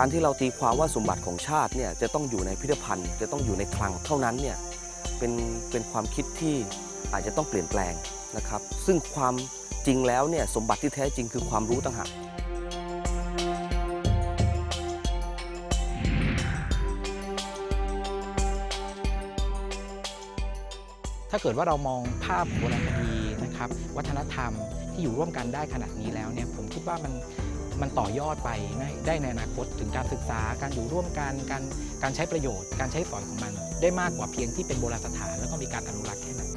การที่เราตีความว่าสมบัติของชาติเนี่ยจะต้องอยู่ในพิพิธภัณฑ์ จะต้องอยู่ในคลังเท่านั้นเนี่ยเป็นเป็นความคิดที่อาจจะต้องเปลี่ยนแปลงนะครับ ซึ่งความจริงแล้วเนี่ยสมบัติที่แท้จริงคือความรู้ต่างหากถ้าเกิดว่าเรามองภาพโบราณคดีนะครับ วัฒนธรรมที่อยู่ร่วมกันได้ขนาดนี้แล้วเนี่ยผมคิดว่ามัน มันต่อยอดไปได้ได้ในอนาคตถึงการศึกษาการอยู่ร่วมกันการการใช้ประโยชน์ การใช้สอยของมัน ได้มากกว่าเพียงที่เป็นโบราณสถานแล้วก็มีการอนุรักษ์แค่นั้น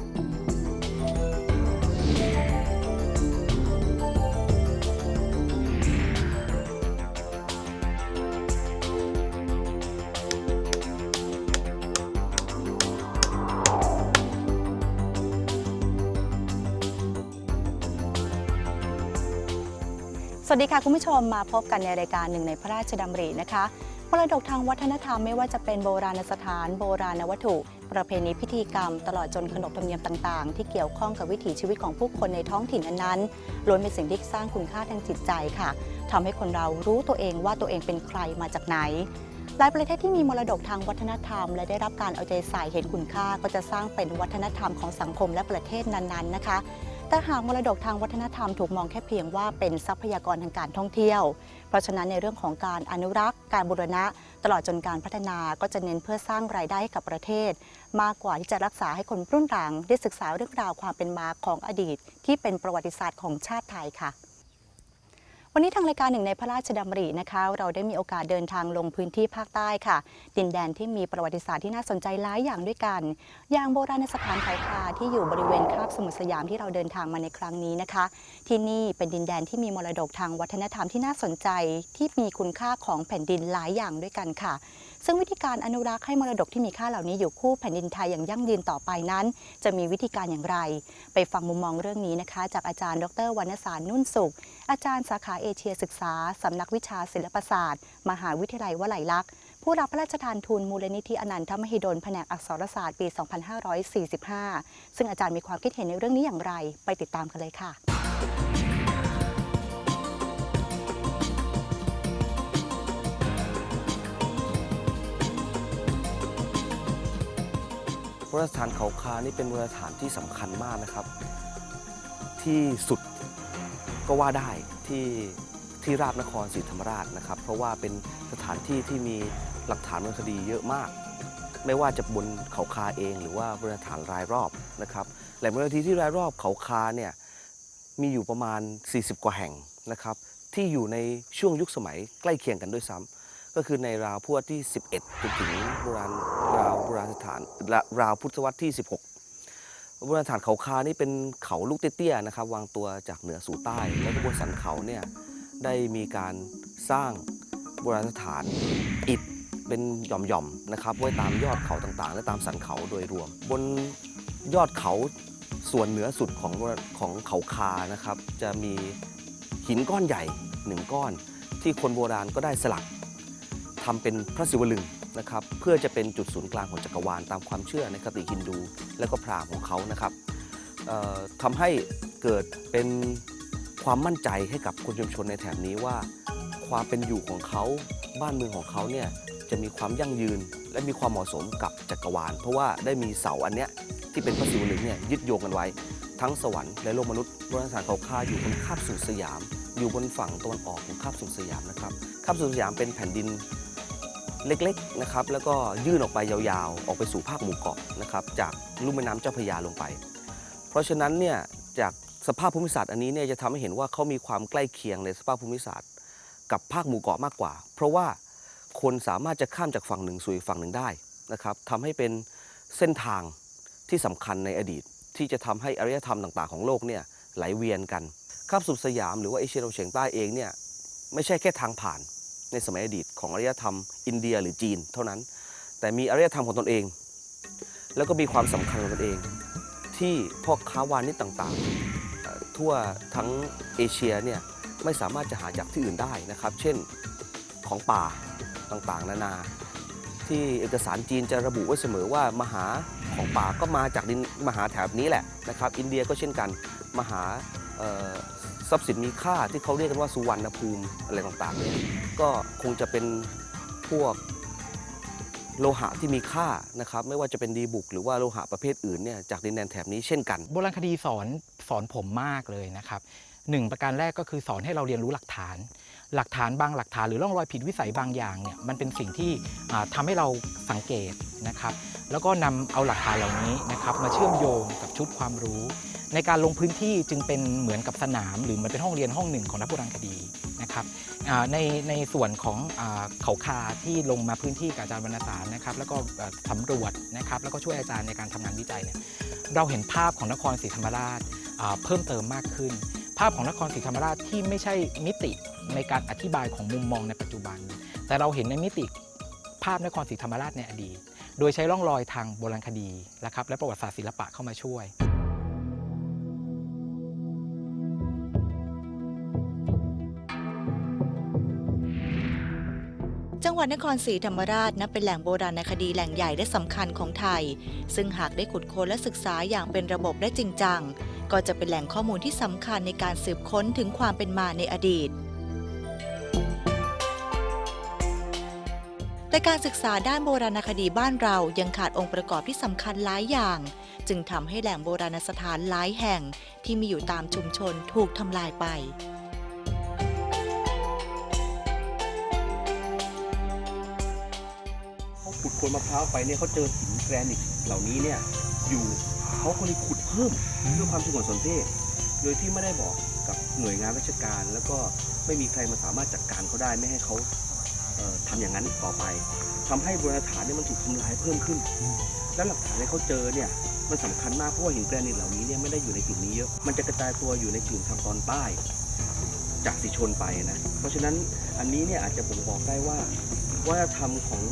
วัสดีค่ะคุณผู้ชมมาพบกันในรายการหนึ่งในพระราชดำรินะคะมรดกทางวัฒนธรรมไม่ว่าจะเป็นโบราณสถาน โบราณวัตถุ ประเพณีพิธีกรรม ตลอดจนขนบธรรมเนียมต่างๆ ที่เกี่ยวข้องกับวิถีชีวิตของผู้คนในท้องถิ่นนั้นๆล้วนเป็นสิ่งที่สร้างคุณค่าทางจิตใจค่ะทำให้คนเรารู้ตัวเองว่าตัวเองเป็นใครมาจากไหนหลายประเทศที่มีมรดกทางวัฒนธรรม และได้รับการเอาใจใส่เห็นคุณค่าก็จะสร้างเป็นวัฒนธรรมของสังคมและประเทศนั้นๆนะคะ แต่หากมรดกทางวัฒนธรรมถูกมองแค่เพียงว่าเป็นทรัพยากรทางการท่องเที่ยว เพราะฉะนั้นในเรื่องของการอนุรักษ์ การบูรณะ ตลอดจนการพัฒนาก็จะเน้นเพื่อสร้างรายได้ให้กับประเทศ มากกว่าที่จะรักษาให้คนรุ่นหลังได้ศึกษาเรื่องราวความเป็นมาของอดีต ที่เป็นประวัติศาสตร์ของชาติไทยค่ะ วันนี้ทางรายการหนึ่งในพระราชดำรินะคะ เราได้มีโอกาสเดินทางลงพื้นที่ภาคใต้ค่ะ ดินแดนที่มีประวัติศาสตร์ที่น่าสนใจหลายอย่างด้วยกัน อย่างโบราณสถานไทยคาที่อยู่บริเวณคาบสมุทรสยามที่เราเดินทางมาในครั้งนี้นะคะ ที่นี่เป็นดินแดนที่มีมรดกทางวัฒนธรรมที่น่าสนใจที่มีคุณค่าของแผ่นดินหลายอย่างด้วยกันค่ะ ซึ่งวิธีการอนุรักษ์ให้มรดกที่มีค่าเหล่านี้อยู่คู่แผ่นดินไทยอย่างยั่งยืนต่อไปนั้น จะมีวิธีการอย่างไร ไปฟังมุมมองเรื่องนี้นะคะ จากอาจารย์ ดรวรรณสารนุ่นสุข อาจารย์สาขาเอเชียศึกษาสำนักวิชาศิลปศาสตร์ มหาวิทยาลัยวลัยลักษณ์ผู้รับพระราชทานทุนมูลนิธิอนันทมหิดลแผนกอักษรศาสตร์ปี 2545 ซึ่งอาจารย์มีความคิดเห็นในเรื่องนี้อย่างไร ไปติดตามกันเลยค่ะ โบราณสถานเขาคานี่เป็นโบราณสถานที่สำคัญมากนะครับ ที่สุดก็ว่าได้ที่ที่ราชนครศรีธรรมราชนะครับ เพราะว่าเป็นสถานที่ที่มีหลักฐานทางคดีเยอะมาก ไม่ว่าจะบนเขาคาเองหรือว่าโบราณสถานรายรอบนะครับแหล่งโบราณคดีที่รายรอบเขาคาเนี่ยมีอยู่ประมาณ 40 กว่าแห่งนะครับ ที่อยู่ในช่วงยุคสมัยใกล้เคียงกันด้วยซ้ำ ก็คือในราวพุทธที่ 11จนถึงโบราณราวโบราณสถานราราวพุทธวรรษที่ 16โบราณสถานเขาคานี่เป็นเขาลูกเตี้ยๆนะครับ วางตัวจากเหนือสู่ใต้ แล้วก็บนสันเขาเนี่ยได้มีการสร้างโบราณสถานอิฐเป็นหย่อมๆนะครับไว้ตามยอดเขาต่างๆ และตามสันเขาโดยรวม บนยอดเขาส่วนเหนือสุดของของเขาคานะครับ จะมีหินก้อนใหญ่หนึ่งก้อน ที่คนโบราณก็ได้สลัก ทำเป็นพระศิวลึงนะครับเพื่อจะเป็นจุดศูนย์กลางของจักรวาลตามความเชื่อในคติฮินดูและก็พราหมณ์ของเขานะครับทำให้เกิดเป็นความมั่นใจให้กับคนชุมชนในแถบนี้ว่า ความเป็นอยู่ของเขาบ้านเมืองของเขาเนี่ยจะมีความยั่งยืน และมีความเหมาะสมกับจักรวาล เพราะว่าได้มีเสาอันเนี้ยที่เป็นพระศิวลึงเนี่ยยึดโยงกันไว้ ทั้งสวรรค์และโลกมนุษย์โบราณสถานเขาคาอยู่บนคาบสุสยาม อยู่บนฝั่งตะวันออกของคาบสุสยามนะครับคาบสุสยามเป็นแผ่นดิน เล็กๆนะครับแล้วก็ยื่นออกไปยาวๆ ออกไปสู่ภาคหมู่เกาะนะครับจากลุ่มแม่น้ำเจ้าพระยาลงไป เพราะฉะนั้นเนี่ยจากสภาพภูมิศาสตร์อันนี้เนี่ยจะทำให้เห็นว่าเขามีความใกล้เคียงในสภาพภูมิศาสตร์ กับภาคหมู่เกาะมากกว่า เพราะว่าคนสามารถจะข้ามจากฝั่งหนึ่งสู่อีกฝั่งหนึ่งได้นะครับทำให้เป็นเส้นทางที่สำคัญในอดีต ที่จะทำให้อารยธรรมต่างๆ ของโลกเนี่ยไหลเวียนกันคาบสุดสยามหรือว่าเอเชียตะวันออกเฉียงใต้เองเนี่ยไม่ใช่แค่ทางผ่านในสมัยอดีต ของอารยธรรมอินเดียหรือจีนเท่านั้น แต่มีอารยธรรมของตนเอง แล้วก็มีความสำคัญของตนเอง ที่พ่อค้าวานิชต่างๆ ทั่วทั้งเอเชียเนี่ยไม่สามารถจะหาจากที่อื่นได้นะครับ เช่นของป่าต่างๆ นานา ที่เอกสารจีนจะระบุไว้เสมอว่ามหาของป่าก็มาจากดินมหาแถบนี้แหละนะครับ อินเดียก็เช่นกันมหา ทรัพย์สินมีค่าที่เขาเรียกกันว่าสุวรรณภูมิอะไรต่างๆเนี่ยก็คงจะเป็นพวกโลหะที่มีค่านะครับไม่ว่าจะเป็นดีบุก หรือว่าโลหะประเภทอื่นเนี่ยจากดินแดนแถบนี้เช่นกัน โบราณคดีสอนสอนผมมากเลยนะครับหนึ่งประการแรกก็คือสอนให้เราเรียนรู้หลักฐาน หลักฐานบางหลักฐานหรือร่องรอยผิดวิสัยบางอย่างเนี่ยมันเป็นสิ่งที่อ่าทำให้เราสังเกตนะครับ แล้วก็นำเอาหลักฐานเหล่านี้นะครับมาเชื่อมโยงกับชุดความรู้ ในการลงพื้นที่จึงเป็นเหมือนกับสนาม หรือเหมือนเป็นห้องเรียนห้องหนึ่งของนักโบราณคดีนะครับในในส่วนของเขาคาที่ลงมาพื้นที่กับอาจารย์วรรณสารนะครับ แล้วก็สำรวจนะครับ แล้วก็ช่วยอาจารย์ในการทำงานวิจัยเนี่ยเราเห็นภาพของนครศรีธรรมราชเพิ่มเติมมากขึ้น ภาพของนครศรีธรรมราชที่ไม่ใช่มิติในการอธิบายของมุมมองในปัจจุบัน แต่เราเห็นในมิติภาพนครศรีธรรมราชในอดีต โดยใช้ร่องรอยทางโบราณคดีนะครับและประวัติศาสตร์ศิลปะเข้ามาช่วย วัดนครศรีธรรมราชนับเป็นแหล่งโบราณคดีแหล่งใหญ่และสำคัญของไทย ซึ่งหากได้ขุดค้นและศึกษาอย่างเป็นระบบและจริงจัง ก็จะเป็นแหล่งข้อมูลที่สำคัญในการสืบค้นถึงความเป็นมาในอดีตแต่การศึกษาด้านโบราณคดีบ้านเรายังขาดองค์ประกอบที่สำคัญหลายอย่าง จึงทำให้แหล่งโบราณสถานหลายแห่งที่มีอยู่ตามชุมชนถูกทำลายไป เขาขุดโคนมะพร้าวไปเนี่ยเขาเจอหินแกรนิตเหล่านี้เนี่ยอยู่เขาก็เลยขุดเพิ่มด้วยความสงวนสนเทศ โดยที่ไม่ได้บอกกับหน่วยงานราชการ แล้วก็ไม่มีใครมาสามารถจัดการเขาได้ไม่ให้เขาเอ่อทำอย่างนั้นต่อไปทำให้โบราณสถานเนี่ยมันถูกทำลายเพิ่มขึ้น และหลักฐานที่เขาเจอเนี่ยมันสำคัญมากเพราะว่าหินแกรนิตเหล่านี้เนี่ยไม่ได้อยู่ในกลุ่มนี้เยอะมันจะกระจายตัวอยู่ในกลุ่มทางตอนใต้จากสีชนไปนะ เพราะฉะนั้นอันนี้เนี่ยอาจจะบ่งบอกได้ว่าวัฒนธรรมของ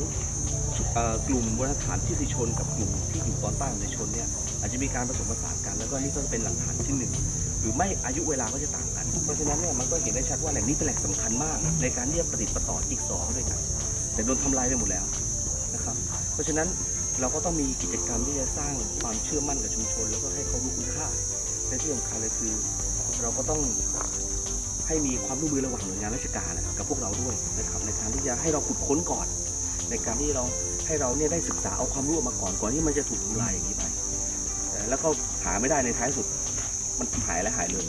กลุ่มวัฒนฐานที่สิชนกับกลุ่มที่อยู่ตอนใต้ของสิชนเนี่ยอาจจะมีการผสมผสานกัน แล้วก็นี่ก็เป็นหลักฐานที่หนึ่งหรือไม่อายุเวลาก็จะต่างกัน เพราะฉะนั้นเนี่ยมันก็เห็นได้ชัดว่าแหล่งนี้เป็นแหล่งสำคัญมาก ในการที่จะประดิษฐ์ประต่อจิ๊กซอว์ด้วยกัน แต่โดนทำลายไปหมดแล้วนะครับ เพราะฉะนั้นเราก็ต้องมีกิจกรรมที่จะสร้างความเชื่อมั่นกับชุมชน แล้วก็ให้เขารู้คุณค่าและที่สำคัญเลยคือ เราก็ต้องให้มีความร่วมมือระหว่างหน่วยงานราชการกับพวกเราด้วยนะครับในการที่จะให้เราขุดค้นก่อน ในการที่เราให้เราเนี่ยได้ศึกษาเอาความรู้ออกมาก่อนก่อนที่มันจะถูกทำลายอย่างนี้ไปแล้วก็หาไม่ได้ในท้ายสุด มันหายและหายเลย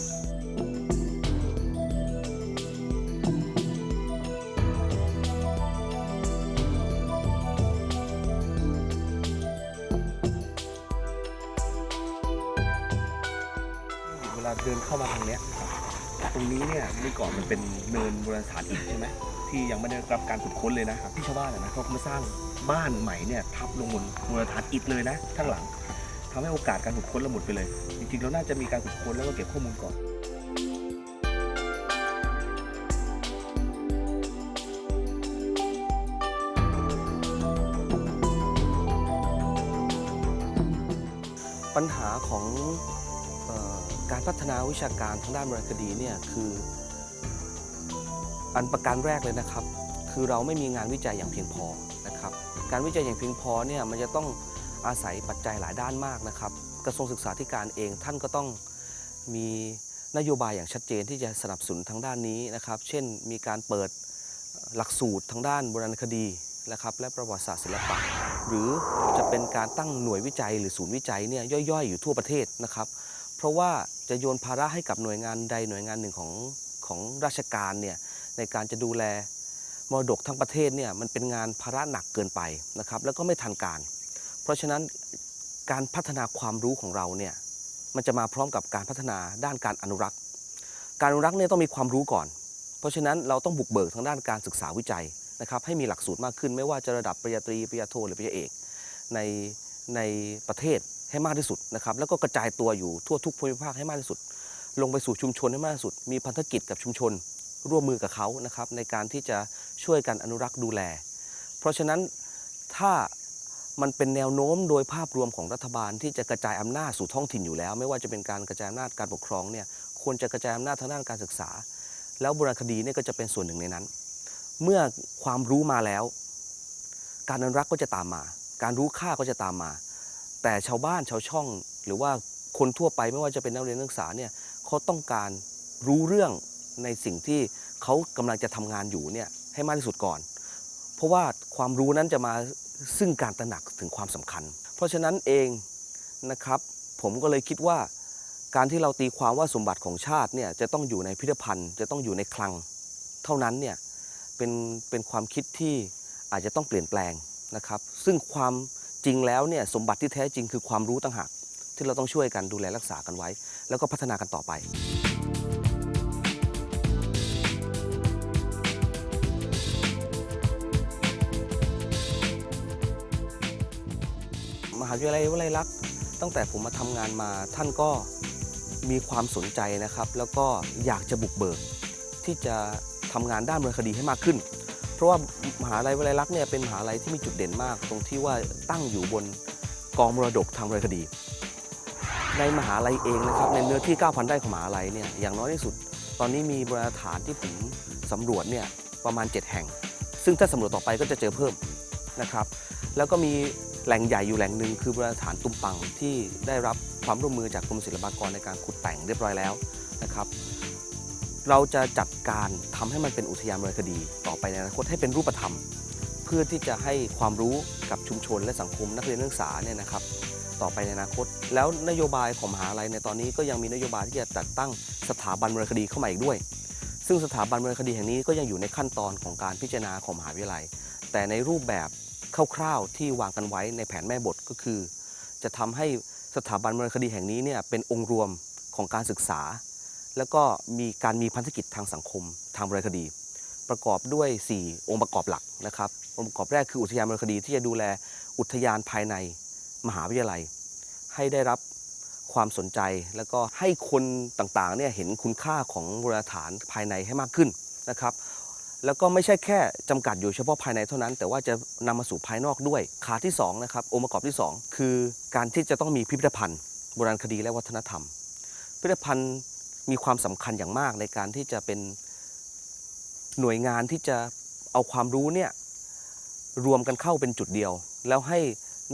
เวลาเดินเข้ามาทางเนี้ย ตรงนี้เนี่ยเมื่อก่อนมันเป็นเนินโบราณสถานอิฐใช่ไหม ที่ยังไม่ได้รับการขุดค้นเลยนะครับที่ชาวบ้านนะเขามาสร้างบ้านใหม่เนี่ยทับลงบนโบราณสถานอิฐเลยนะข้างหลังทำให้โอกาสการขุดค้นเราหมดไปเลย จริงๆเราน่าจะมีการขุดค้นแล้วก็เก็บข้อมูลก่อนปัญหาของออการพัฒนาวิชาการทางด้านโบรณคดีเนี่ยคือ อันประการแรกเลยนะครับ คือเราไม่มีงานวิจัยอย่างเพียงพอนะครับ การวิจัยอย่างเพียงพอเนี่ยมันจะต้องอาศัยปัจจัยหลายด้านมากนะครับ กระทรวงศึกษาธิการเองท่านก็ต้องมีนโยบายอย่างชัดเจนที่จะสนับสนุนทางด้านนี้นะครับ เช่น มีการเปิดหลักสูตรทางด้านโบราณคดีนะครับและประวัติศาสตร์ศิลปะ หรือจะเป็นการตั้งหน่วยวิจัยหรือศูนย์วิจัยเนี่ยย่อยๆ อยู่ทั่วประเทศนะครับ เพราะว่าจะโยนภาระให้กับหน่วยงานใดหน่วยงานหนึ่งของของราชการเนี่ย ในการจะดูแลมรดกทั้งประเทศเนี่ยมันเป็นงานภาระหนักเกินไปนะครับแล้วก็ไม่ทันการ เพราะฉะนั้นการพัฒนาความรู้ของเราเนี่ยมันจะมาพร้อมกับการพัฒนาด้านการอนุรักษ์ การอนุรักษ์เนี่ยต้องมีความรู้ก่อน เพราะฉะนั้นเราต้องบุกเบิกทางด้านการศึกษาวิจัยนะครับให้มีหลักสูตรมากขึ้น ไม่ว่าจะระดับปริญญาตรีปริญญาโทหรือปริญญาเอกในในประเทศให้มากที่สุดนะครับแล้วก็กระจายตัวอยู่ทั่วทุกภูมิภาคให้มากที่สุด ลงไปสู่ชุมชนให้มากที่สุด มีพันธกิจกับชุมชน ร่วมมือกับเขานะครับในการที่จะช่วยกันอนุรักษ์ดูแล เพราะฉะนั้นถ้ามันเป็นแนวโน้มโดยภาพรวมของรัฐบาลที่จะกระจายอำนาจสู่ท้องถิ่นอยู่แล้ว ไม่ว่าจะเป็นการกระจายอำนาจการปกครองเนี่ยควรจะกระจายอำนาจทางด้านการศึกษา แล้วโบรณคดีเนี่ยก็จะเป็นส่วนหนึ่งในนั้น เมื่อความรู้มาแล้ว การอนุรักษ์ก็จะตามมา การรู้ค่าก็จะตามมา แต่ชาวบ้านชาวช่อง หรือว่าคนทั่วไปไม่ว่าจะเป็นนักเรียนนักศึกษาเนี่ยเขาต้องการรู้เรื่อง ในสิ่งที่เขากำลังจะทำงานอยู่เนี่ยให้มากที่สุดก่อน เพราะว่าความรู้นั้นจะมาซึ่งการตระหนักถึงความสำคัญ เพราะฉะนั้นเองนะครับ ผมก็เลยคิดว่า การที่เราตีความว่าสมบัติของชาติเนี่ยจะต้องอยู่ในพิพิธภัณฑ์ จะต้องอยู่ในคลัง เท่านั้นเนี่ยเป็นเป็นความคิดที่อาจจะต้องเปลี่ยนแปลงนะครับ ซึ่งความจริงแล้วเนี่ยสมบัติที่แท้จริงคือความรู้ต่างหากที่เราต้องช่วยกันดูแลรักษากันไว้ แล้วก็พัฒนากันต่อไป หาวิทยาลัยวลัยลักษณ์ตั้งแต่ผมมาทำงานมาท่านก็มีความสนใจนะครับ แล้วก็อยากจะบุกเบิกที่จะทำงานด้านวรรณคดีให้มากขึ้น เพราะว่ามหาลัยวลัยลักษณ์เนี่ยเป็นมหาลัยที่มีจุดเด่นมาก ตรงที่ว่าตั้งอยู่บนกองมรดกทางวรรณคดี ในมหาลัยเองนะครับในเนื้อที่ 9,000 ไร่ของมหาลัยเนี่ยอย่างน้อยที่สุด ตอนนี้มีโบราณสถานที่ผมสำรวจเนี่ยประมาณ 7 แห่ง ซึ่งถ้าสำรวจต่อไปก็จะเจอเพิ่มนะครับ แล้วก็มี แหล่งใหญ่อยู่แหล่งหนึ่งคือโบราณสถานตุ้มปังที่ได้รับความร่วมมือจากกรมศิลปากรในการขุดแต่งเรียบร้อยแล้วนะครับ เราจะจัดการทำให้มันเป็นอุทยานโบราณคดี ต่อไปในอนาคตให้เป็นรูปธรรม เพื่อที่จะให้ความรู้กับชุมชนและสังคมนักเรียนนักศึกษาเนี่ยนะครับต่อไปในอนาคต แล้วนโยบายของมหาลัยในตอนนี้ก็ยังมีนโยบายที่จะจัดตั้งสถาบันโบราณคดีเข้ามาอีกด้วย ซึ่งสถาบันโบราณคดีแห่งนี้ก็ยังอยู่ในขั้นตอนของการพิจารณาของมหาวิทยาลัย แต่ในรูปแบบ คร่าวๆที่วางกันไว้ในแผนแม่บทก็คือ จะทำให้สถาบันโบราณคดีแห่งนี้เนี่ยเป็นองค์รวมของการศึกษา แล้วก็มีการมีพันธกิจทางสังคมทางโบราณคดี ประกอบด้วย 4 องค์ประกอบหลักนะครับ องค์ประกอบแรกคืออุทยานโบราณคดีที่จะดูแลอุทยานภายในมหาวิทยาลัย ให้ได้รับความสนใจแล้วก็ให้คนต่างๆเนี่ยเห็นคุณค่าของโบราณสถานภายในให้มากขึ้นนะครับ แล้วก็ไม่ใช่แค่จำกัดอยู่เฉพาะภายในเท่านั้น แต่ว่าจะนำมาสู่ภายนอกด้วยขาที่2นะครับองค์ประกอบที่ 2 คือการที่จะต้องมีพิพิธภัณฑ์โบราณคดีและวัฒนธรรม พิพิธภัณฑ์มีความสำคัญอย่างมากในการที่จะเป็นหน่วยงานที่จะเอาความรู้เนี่ยรวมกันเข้าเป็นจุดเดียว แล้วให้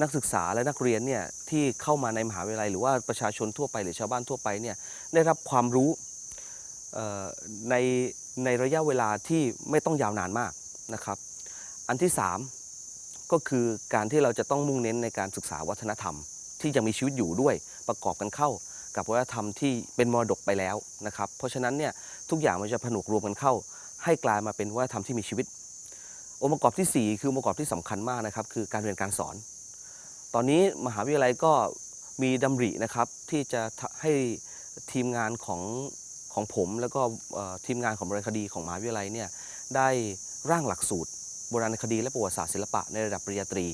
นักศึกษาและนักเรียนเนี่ยที่เข้ามาในมหาวิทยาลัย หรือว่าประชาชนทั่วไปหรือชาวบ้านทั่วไปเนี่ยได้รับความรู้ใน ในระยะเวลาที่ไม่ต้องยาวนานมากนะครับ อันที่ 3 ก็คือการที่เราจะต้องมุ่งเน้นในการศึกษาวัฒนธรรม ที่ยังมีชีวิตอยู่ด้วยประกอบกันเข้ากับวัฒนธรรมที่เป็นมรดกไปแล้วนะครับ เพราะฉะนั้นเนี่ยทุกอย่างมันจะผนวกรวมกันเข้า ให้กลายมาเป็นวัฒนธรรมที่มีชีวิต องค์ประกอบที่ 4 คือองค์ประกอบที่สำคัญมากนะครับ คือการเรียนการสอน ตอนนี้มหาวิทยาลัยก็มีดำรินะครับที่จะให้ทีมงานของ ของผมแล้วก็ทีมงานของบริคดีของมหาวิทยาลัยเนี่ยได้ร่างหลักสูตร โบราณคดีและประวัติศาสตร์ศิลปะในระดับปริญญาตรี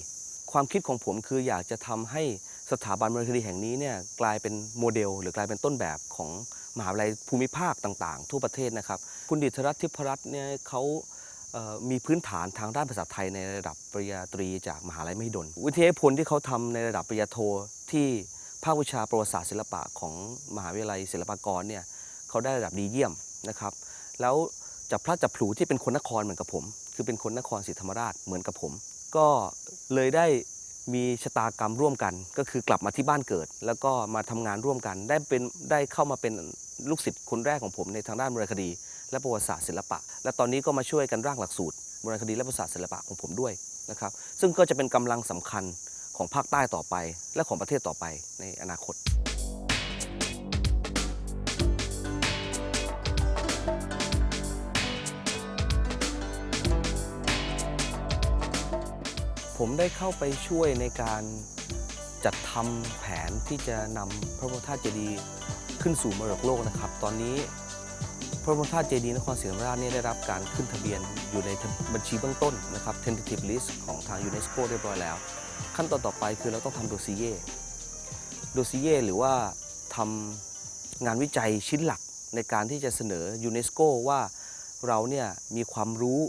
ความคิดของผมคืออยากจะทำให้สถาบันโบราณคดีแห่งนี้เนี่ยกลายเป็นโมเดล หรือกลายเป็นต้นแบบของมหาวิทยาลัยภูมิภาคต่าง ๆ ทั่วประเทศนะครับ คุณดิษรัตน์ทิพรัตน์เนี่ยเขามีพื้นฐานทางด้านภาษาไทยในระดับปริญญาตรีจากมหาลัยมหิดล วิทยาพนธ์ที่เขาทำในระดับปริญญาโทที่ภาควิชาประวัติศาสตร์ศิลปะของมหาวิทยาลัยศิลปากรเนี่ย เขาได้ระดับดีเยี่ยมนะครับ แล้วจับพลัดจับผลูที่เป็นคนนครเหมือนกับผม คือเป็นคนนครศรีธรรมราชเหมือนกับผม ก็เลยได้มีชะตากรรมร่วมกัน ก็คือกลับมาที่บ้านเกิด แล้วก็มาทำงานร่วมกัน ได้เป็นได้เข้ามาเป็นลูกศิษย์คนแรกของผมในทางด้านโบราณคดี และประวัติศาสตร์ศิลปะ และตอนนี้ก็มาช่วยกันร่างหลักสูตรโบราณคดีและประวัติศาสตร์ศิลปะของผมด้วยนะครับ ซึ่งก็จะเป็นกำลังสำคัญของภาคใต้ต่อไป และของประเทศต่อไปในอนาคต ผมได้เข้าไปช่วยในการจัดทำแผนที่จะนำพระบรมธาตุเจดีย์ขึ้นสู่มรดกโลกนะครับ ตอนนี้พระบรมธาตุเจดีย์นครศรีธรรมราชเนี่ยได้รับการขึ้นทะเบียนอยู่ในบัญชีเบื้องต้นนะครับ tentative list ของทางยูเนสโกเรียบร้อยแล้ว ขั้นตอนต่อไปคือเราต้องทำโดซิเย่โดซิเย่หรือว่าทำงานวิจัยชิ้นหลักในการที่จะเสนอยูเนสโกว่าเราเนี่ยมีความรู้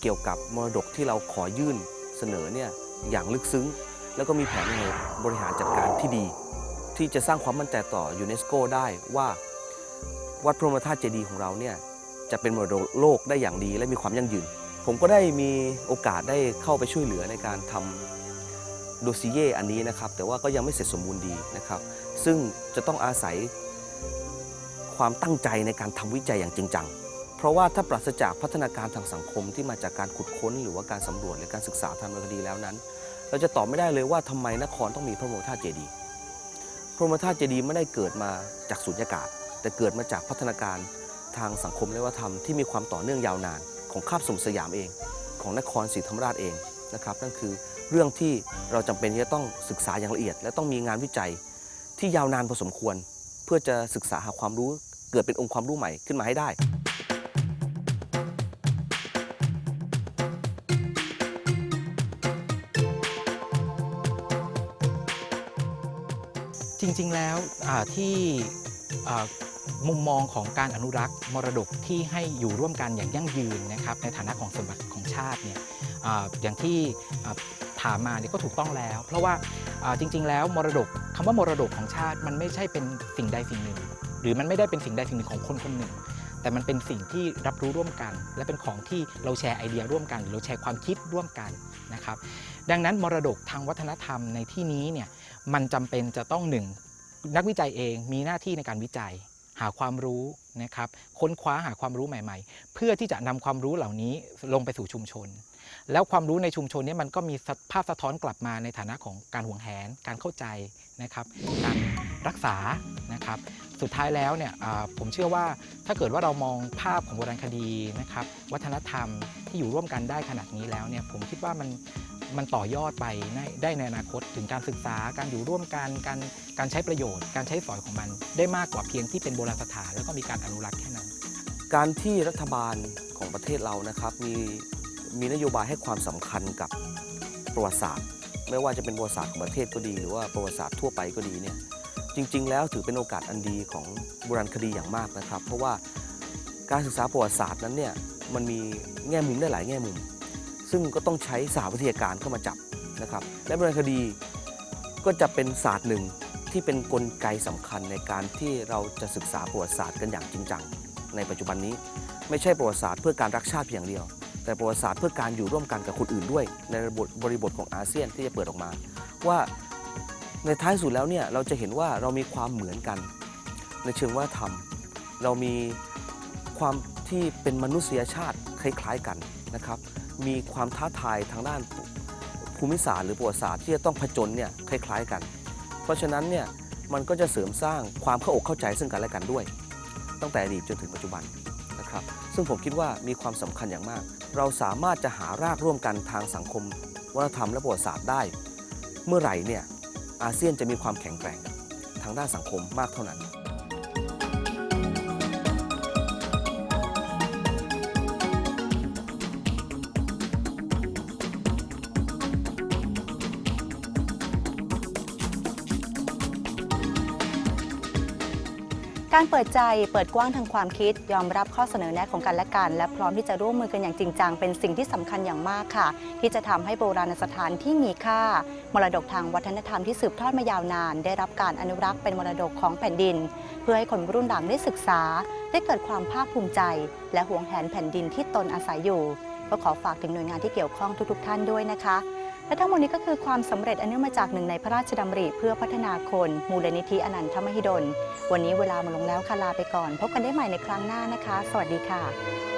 เกี่ยวกับมรดกที่เราขอยื่น เสนอเนี่ยอย่างลึกซึ้ง แล้วก็มีแผนในบริหารจัดการที่ดี ที่จะสร้างความมั่นใจต่อยูเนสโกได้ว่าวัดพระบรมธาตุเจดีย์ของเราเนี่ยจะเป็นมรดกโลกได้อย่างดีและมีความยั่งยืน ผมก็ได้มีโอกาสได้เข้าไปช่วยเหลือในการทำโดซิเย่อันนี้นะครับ แต่ว่าก็ยังไม่เสร็จสมบูรณ์ดีนะครับ ซึ่งจะต้องอาศัยความตั้งใจในการทำวิจัยอย่างจริงจัง ราะว่าถ้าปราศจากพัฒนาการทางสังคมที่มาจากการขุดค้น หรือว่าการสำรวจหรือการศึกษาทางวรรณคดีแล้วนั้น เราจะตอบไม่ได้เลยว่าทำไมนครต้องมีพระบรมธาตุเจดีย์พระบรมธาตุเจดีย์ไม่ได้เกิดมาจากสุญญากาศ แต่เกิดมาจากพัฒนาการทางสังคมและวัฒนธรรมที่มีความต่อเนื่องยาวนาน ของคาบสมสยามเอง ของนครศรีธรรมราชเองนะครับนั่นคือเรื่องที่เราจำเป็นที่จะต้องศึกษาอย่างละเอียด และต้องมีงานวิจัยที่ยาวนานพอสมควร เพื่อจะศึกษาหาความรู้เกิดเป็นองค์ความรู้ใหม่ขึ้นมาให้ได้ ริงๆแล้วที่มุมมองของการอนุรักษ์มรดกที่ให้อยู่ร่วมกันอย่างยั่งยืนนะครับในฐานะของสมบัติของชาติเนี่ยออย่างที่ถามมาเนี่ยก็ถูกต้องแล้ว เพราะว่าอ่าจริง ๆ แล้วมรดกคำว่ามรดกของชาติมันไม่ใช่เป็นสิ่งใดสิ่งหนึ่ง หรือมันไม่ได้เป็นสิ่งใดสิ่งหนึ่งของคนคนหนึ่ง แต่มันเป็นสิ่งที่รับรู้ร่วมกัน และเป็นของที่เราแชร์ไอเดียร่วมกัน หรือเราแชร์ความคิดร่วมกันนะครับดังนั้นมรดกทางวัฒนธรรมในที่นี้เนี่ย มันจำเป็นจะต้องหนึ่งนักวิจัยเองมีหน้าที่ในการวิจัย หาความรู้นะครับค้นคว้าหาความรู้ใหม่ๆ เพื่อที่จะนำความรู้เหล่านี้ลงไปสู่ชุมชน แล้วความรู้ในชุมชนนี้มันก็มีภาพสะท้อนกลับมาในฐานะของการห่วงแหน การเข้าใจนะครับการรักษานะครับสุดท้ายแล้วเนี่ยผมเชื่อว่าถ้าเกิดว่าเรามองภาพของโบราณคดีนะครับวัฒนธรรมที่อยู่ร่วมกันได้ขนาดนี้แล้วเนี่ยผมคิดว่ามัน มันต่อยอดไปในได้ในอนาคตถึงการศึกษาการอยู่ร่วมกันการการใช้ประโยชน์ การใช้สอยของมัน ได้มากกว่าเพียงที่เป็นโบราณสถาน แล้วก็มีการอนุรักษ์แค่นั้น การที่รัฐบาลของประเทศเรานะครับ มีมีนโยบายให้ความสำคัญกับประวัติศาสตร์ ไม่ว่าจะเป็นประวัติศาสตร์ของประเทศก็ดี หรือว่าประวัติศาสตร์ทั่วไปก็ดีเนี่ยจริง ๆ แล้วถือเป็นโอกาสอันดีของโบราณคดีอย่างมากนะครับ เพราะว่าการศึกษาประวัติศาสตร์นั้นเนี่ยมันมีแง่มุมได้หลายแง่มุม ซึ่งก็ต้องใช้สหวิทยาการเข้ามาจับนะครับ และโบราณคดีก็จะเป็นศาสตร์หนึ่งที่เป็นนกลไกสำคัญในการที่เราจะศึกษาประวัติศาสตร์กันอย่างจริงจังในปัจจุบันนี้ ไม่ใช่ประวัติศาสตร์เพื่อการรักชาติเพียงเดียว แต่ประวัติศาสตร์เพื่อการอยู่ร่วมกันกับคนอื่นด้วย ในระบทบริบทของอาเซียนที่จะเปิดออกมา ว่าในท้ายสุดแล้วเนี่ยเราจะเห็นว่าเรามีความเหมือนกัน ในเชิงวัฒนธรรม เรามีความที่เป็นมนุษยชาติคล้ายๆกันนะครับ มีความท้าทายทางด้านภูมิศาสตร์หรือประวัติศาสตร์ที่จะต้องผจญเนี่ยคล้าย ๆกัน เพราะฉะนั้นเนี่ยมันก็จะเสริมสร้างความเข้าอกเข้าใจซึ่งกันและกันด้วย ตั้งแต่อดีตจนถึงปัจจุบันนะครับ ซึ่งผมคิดว่ามีความสำคัญอย่างมาก เราสามารถจะหารากร่วมกันทางสังคม วัฒนธรรมและประวัติศาสตร์ได้ เมื่อไหร่เนี่ยอาเซียนจะมีความแข็งแกร่งทางด้านสังคมมากเท่านั้น การเปิดใจเปิดกว้างทางความคิด ยอมรับข้อเสนอแนะของกันและกัน และพร้อมที่จะร่วมมือกันอย่างจริงจังเป็นสิ่งที่สำคัญอย่างมากค่ะ ที่จะทำให้โบราณสถานที่มีค่า มรดกทางวัฒนธรรมที่สืบทอดมายาวนาน ได้รับการอนุรักษ์เป็นมรดกของแผ่นดิน เพื่อให้คนรุ่นหลังได้ศึกษา ได้เกิดความภาคภูมิใจ และหวงแหนแผ่นดินที่ตนอาศัยอยู่ ก็ขอฝากถึงหน่วยงานที่เกี่ยวข้องทุก ๆ ท่านด้วยนะคะ และทั้งหมดนี้ก็คือความสำเร็จอันเนื่องมาจากหนึ่งในพระราชดำริเพื่อพัฒนาคน มูลนิธิอนันทมหิดล วันนี้เวลาหมดลงแล้วค่ะลาไปก่อน พบกันได้ใหม่ในครั้งหน้านะคะ สวัสดีค่ะ